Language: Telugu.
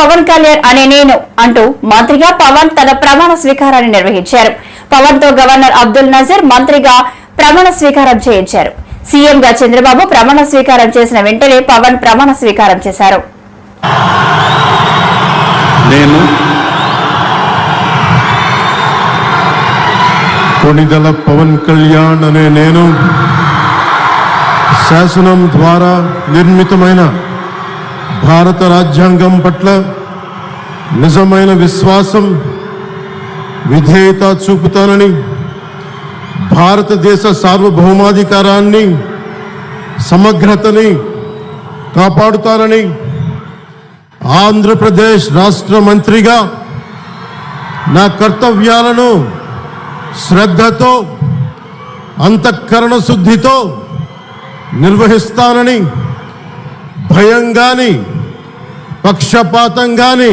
పవన్ కళ్యాణ్ అనే నేను అంటూ మంత్రిగా పవన్ తన ప్రమాణ స్వీకారాన్ని నిర్వహించారు. పవన్తో గవర్నర్ అబ్దుల్ నజీర్ మంత్రిగా ప్రమాణ స్వీకారం చేయించారు. సీఎంగా చంద్రబాబు ప్రమాణ స్వీకారం చేసిన వెంటనే పవన్ ప్రమాణ స్వీకారం చేశారు. నేను కొణిదల పవన్ కళ్యాణ్ అనే నేను శాసనం ద్వారా నిర్మితమైన భారత రాజ్యాంగం పట్ల నిజమైన విశ్వాసం విధేయత చూపుతానని భారతదేశ సార్వభౌమాధికారాన్ని సమగ్రతని కాపాడుతానని ఆంధ్రప్రదేశ్ రాష్ట్ర మంత్రిగా నా కర్తవ్యాలను శ్రద్ధతో అంతఃకరణ శుద్ధితో నిర్వహిస్తానని భయం కానీ పక్షపాతం కానీ